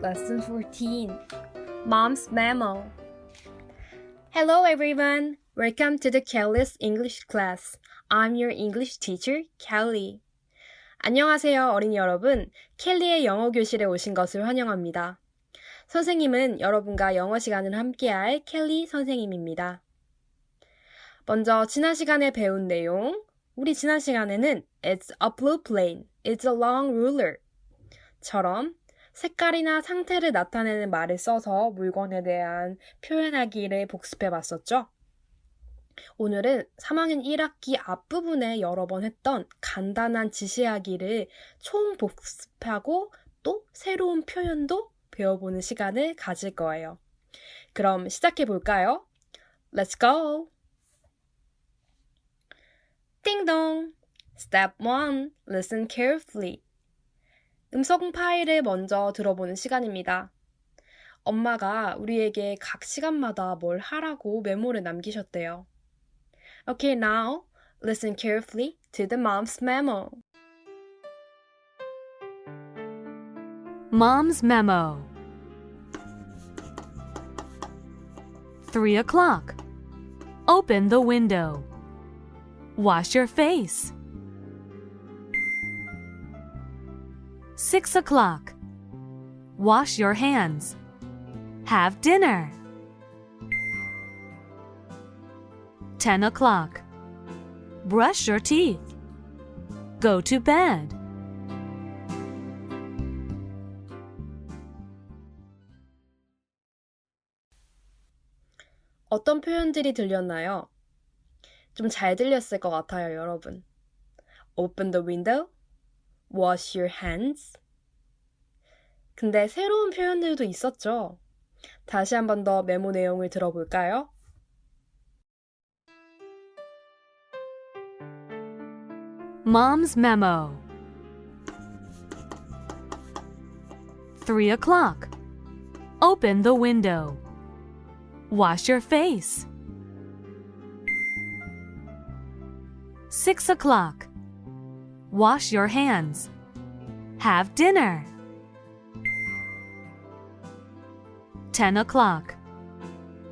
lesson 14 Mom's Memo. Hello everyone. Welcome to the Kelly's English class. I'm your English teacher, Kelly. 안녕하세요, 어린이 여러분. 켈리의 영어 교실에 오신 것을 환영합니다. 선생님은 여러분과 영어 시간을 함께할 켈리 선생님입니다. 먼저 지난 시간에 배운 내용. 우리 지난 시간에는 It's a blue plane. It's a long ruler. 처럼 색깔이나 상태를 나타내는 말을 써서 물건에 대한 표현하기를 복습해 봤었죠? 오늘은 3학년 1학기 앞부분에 여러 번 했던 간단한 지시하기를 총 복습하고 또 새로운 표현도 배워보는 시간을 가질 거예요. 그럼 시작해 볼까요? Let's go! 띵동! Step 1. Listen carefully. 음성 파일을 먼저 들어보는 시간입니다. 엄마가 우리에게 각 시간마다 뭘 하라고 메모를 남기셨대요. Okay, now listen carefully to the mom's memo. Mom's Memo. 3 o'clock. Open the window. Wash your face. 6 o'clock. Wash your hands. Have dinner. 10 o'clock. Brush your teeth. Go to bed. 어떤 표현들이 들렸나요? 좀 잘 들렸을 것 같아요, 여러분. Open the window. Wash your hands. 근데 새로운 표현들도 있었죠. 다시 한 번 더 메모 내용을 들어볼까요? Mom's Memo. 3 o'clock. Open the window. Wash your face. 6 o'clock. Wash your hands. Have dinner. 10 o'clock.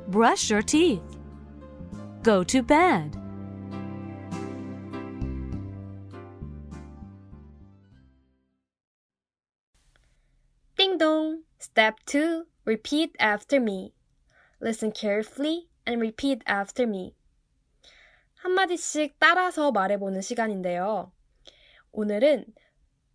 Brush your teeth. Go to bed. 띵동. Step 2. Repeat after me. Listen carefully and repeat after me. 한마디씩 따라서 말해보는 시간인데요. 오늘은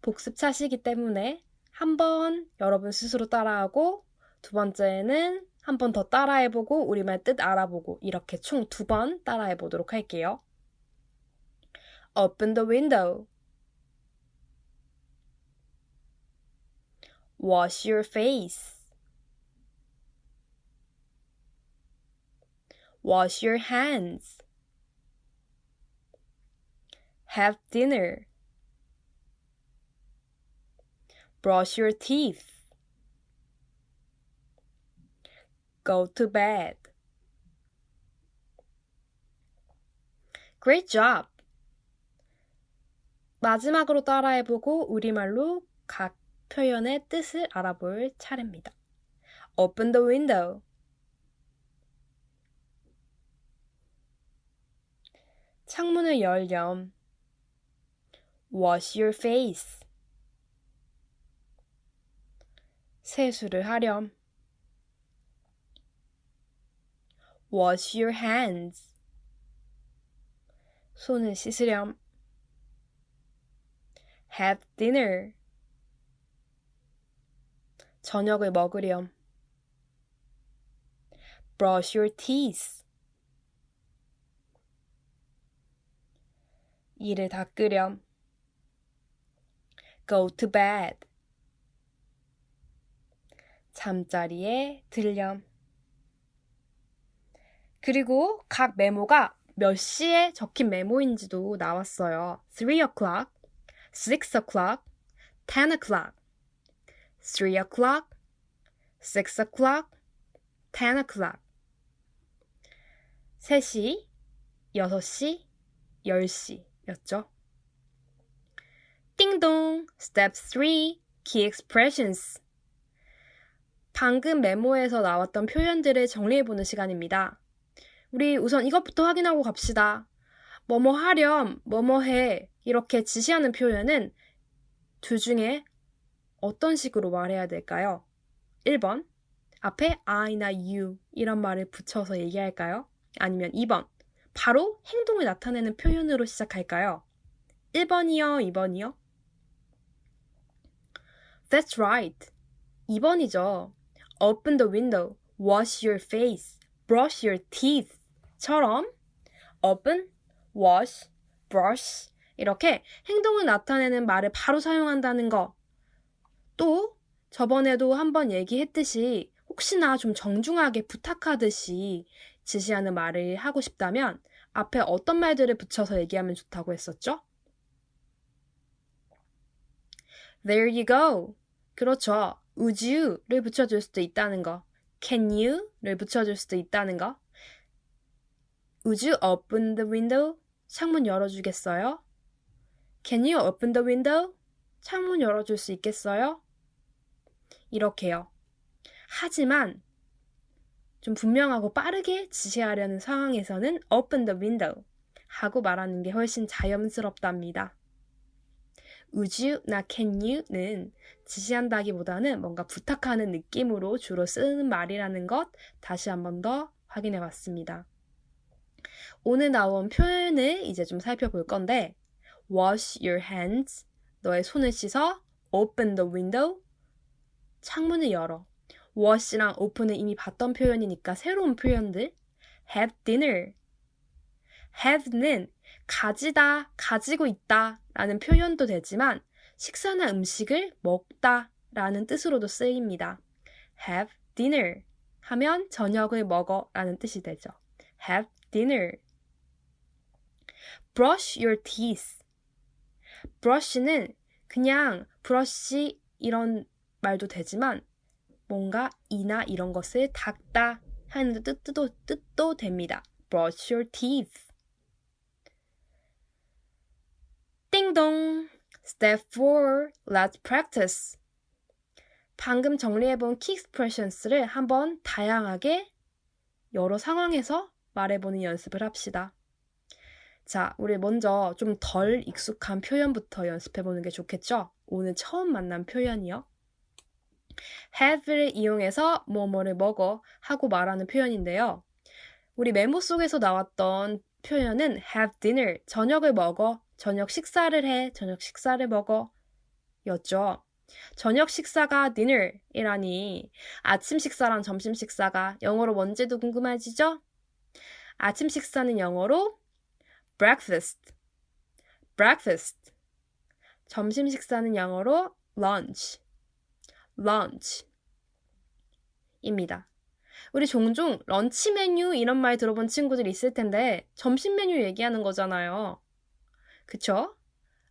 복습 차시기 때문에 한 번 여러분 스스로 따라하고 두 번째는 한 번 더 따라해보고 우리말 뜻 알아보고 이렇게 총 두 번 따라해보도록 할게요. Open the window. Wash your face. Wash your hands. Have dinner. Brush your teeth. Go to bed. Great job! 마지막으로 따라해보고 우리말로 각 표현의 뜻을 알아볼 차례입니다. Open the window. 창문을 열렴. Wash your face. 세수를 하렴. Wash your hands. 손을 씻으렴. Have dinner. 저녁을 먹으렴. Brush your teeth. 이를 닦으렴. Go to bed. 잠자리에 들렴. 그리고 각 메모가 몇 시에 적힌 메모인지도 나왔어요. 3 o'clock, 6 o'clock, 10 o'clock, 3 o'clock, 6 o'clock, 10 o'clock. 3시, 6시, 10시 였죠. 띵동! Step 3. Key expressions. 방금 메모에서 나왔던 표현들을 정리해보는 시간입니다. 우리 우선 이것부터 확인하고 갑시다. 뭐뭐 하렴, 뭐뭐 해. 이렇게 지시하는 표현은 둘 중에 어떤 식으로 말해야 될까요? 1번. 앞에 I나 you 이런 말을 붙여서 얘기할까요? 아니면 2번. 바로 행동을 나타내는 표현으로 시작할까요? 1번이요, 2번이요? That's right. 2번이죠. Open the window, wash your face, brush your teeth 처럼 open, wash, brush 이렇게 행동을 나타내는 말을 바로 사용한다는 거. 또 저번에도 한번 얘기했듯이 혹시나 좀 정중하게 부탁하듯이 지시하는 말을 하고 싶다면 앞에 어떤 말들을 붙여서 얘기하면 좋다고 했었죠? There you go. 그렇죠. Would you를 붙여줄 수도 있다는 거. Can you를 붙여줄 수도 있다는 거. Would you open the window? 창문 열어주겠어요? Can you open the window? 창문 열어줄 수 있겠어요? 이렇게요. 하지만 좀 분명하고 빠르게 지시하려는 상황에서는 open the window 하고 말하는 게 훨씬 자연스럽답니다. Would you나 can you는 지시한다기보다는 뭔가 부탁하는 느낌으로 주로 쓰는 말이라는 것 다시 한 번 더 확인해 봤습니다. 오늘 나온 표현을 이제 좀 살펴볼 건데 wash your hands 너의 손을 씻어 open the window 창문을 열어. wash랑 open은 이미 봤던 표현이니까 새로운 표현들. have dinner. have는 가지다, 가지고 있다 라는 표현도 되지만 식사나 음식을 먹다 라는 뜻으로도 쓰입니다. have dinner 하면 저녁을 먹어 라는 뜻이 되죠. have dinner brush your teeth brush는 그냥 브러쉬 이런 말도 되지만 뭔가 이나 이런 것을 닦다 하는 뜻도, 뜻도 됩니다. brush your teeth 띵동 Step 4 Let's practice 방금 정리해본 키 expressions를 한번 다양하게 여러 상황에서 말해보는 연습을 합시다. 자, 우리 먼저 좀 덜 익숙한 표현부터 연습해보는 게 좋겠죠? 오늘 처음 만난 표현이요. have를 이용해서 뭐뭐를 먹어 하고 말하는 표현인데요. 우리 메모 속에서 나왔던 표현은 have dinner, 저녁을 먹어, 저녁 식사를 해, 저녁 식사를 먹어 였죠. 저녁 식사가 dinner이라니 아침 식사랑 점심 식사가 영어로 뭔지도 궁금해지죠? 아침 식사는 영어로 breakfast, breakfast. 점심 식사는 영어로 lunch, lunch. 입니다. 우리 종종 런치 메뉴 이런 말 들어본 친구들 있을 텐데 점심 메뉴 얘기하는 거잖아요. 그쵸?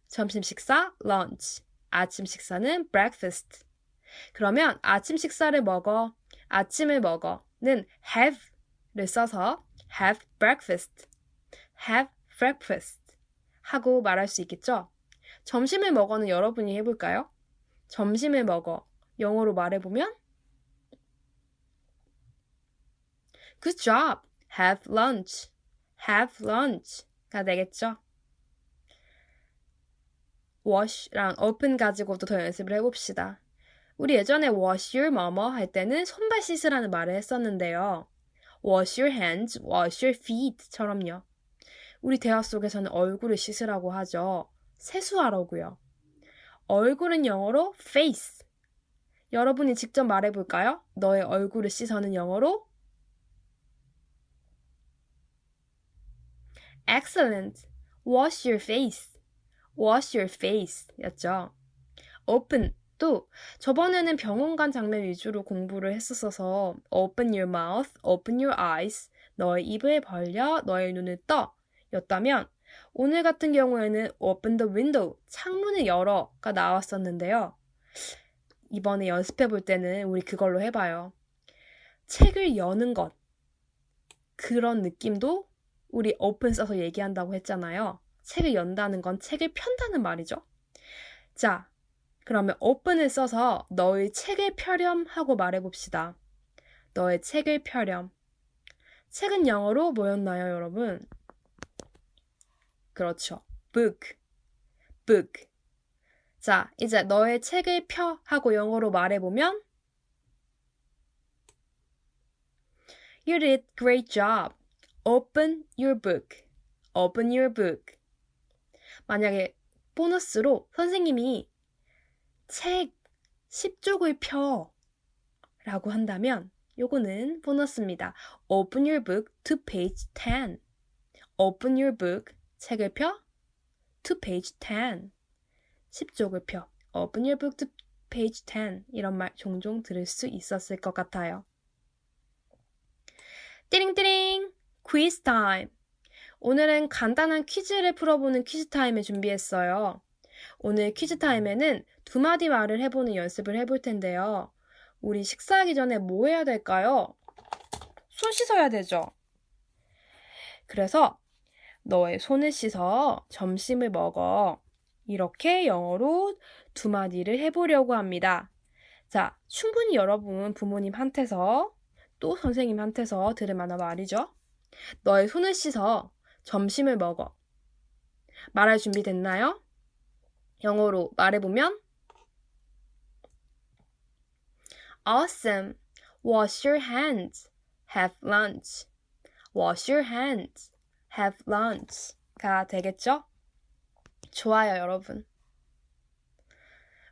점심 식사 lunch, 아침 식사는 breakfast. 그러면 아침 식사를 먹어, 아침을 먹어는 have를 써서 have breakfast, have breakfast 하고 말할 수 있겠죠? 점심을 먹어는 여러분이 해볼까요? 점심을 먹어. 영어로 말해보면 Good job. Have lunch. Have lunch가 되겠죠? Wash랑 open 가지고도 더 연습을 해봅시다. 우리 예전에 wash your 뭐뭐 할 때는 손발 씻으라는 말을 했었는데요. wash your hands, wash your feet처럼요. 우리 대화 속에서는 얼굴을 씻으라고 하죠. 세수하라고요. 얼굴은 영어로 face. 여러분이 직접 말해볼까요? 너의 얼굴을 씻어는 영어로 excellent. wash your face. Wash your face 였죠. open 또 저번에는 병원 간 장면 위주로 공부를 했었어서 open your mouth, open your eyes 너의 입을 벌려 너의 눈을 떠 였다면 오늘 같은 경우에는 open the window 창문을 열어가 나왔었는데요. 이번에 연습해 볼 때는 우리 그걸로 해봐요. 책을 여는 것 그런 느낌도 우리 open 써서 얘기한다고 했잖아요. 책을 연다는 건 책을 편다는 말이죠. 자, 그러면 open을 써서 너의 책을 펴렴 하고 말해봅시다. 너의 책을 펴렴. 책은 영어로 뭐였나요, 여러분? 그렇죠. book. book. 자, 이제 너의 책을 펴 하고 영어로 말해보면 You did great job. Open your book. Open your book. 만약에 보너스로 선생님이 책 10쪽을 펴 라고 한다면 요거는 보너스입니다. Open your book to page 10. Open your book. 책을 펴 to page 10. 10쪽을 펴. Open your book to page 10. 이런 말 종종 들을 수 있었을 것 같아요. 띠링띠링! quiz time! 오늘은 간단한 퀴즈를 풀어보는 퀴즈 타임을 준비했어요. 오늘 퀴즈 타임에는 두 마디 말을 해보는 연습을 해볼 텐데요. 우리 식사하기 전에 뭐 해야 될까요? 손 씻어야 되죠? 그래서 너의 손을 씻어 점심을 먹어. 이렇게 영어로 두 마디를 해보려고 합니다. 자, 충분히 여러분 부모님한테서 또 선생님한테서 들을 만한 말이죠. 너의 손을 씻어 점심을 먹어. 말할 준비 됐나요? 영어로 말해보면 Awesome. Wash your hands. Have lunch. Wash your hands. Have lunch. 가 되겠죠? 좋아요, 여러분.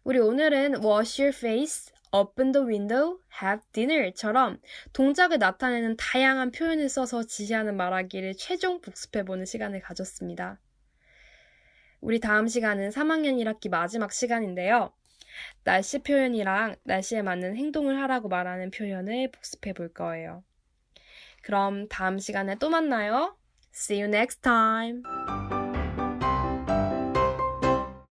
우리 오늘은 wash your face, open the window, have dinner처럼 동작을 나타내는 다양한 표현을 써서 지시하는 말하기를 최종 복습해보는 시간을 가졌습니다. 우리 다음 시간은 3학년 1학기 마지막 시간인데요. 날씨 표현이랑 날씨에 맞는 행동을 하라고 말하는 표현을 복습해 볼 거예요. 그럼 다음 시간에 또 만나요. See you next time.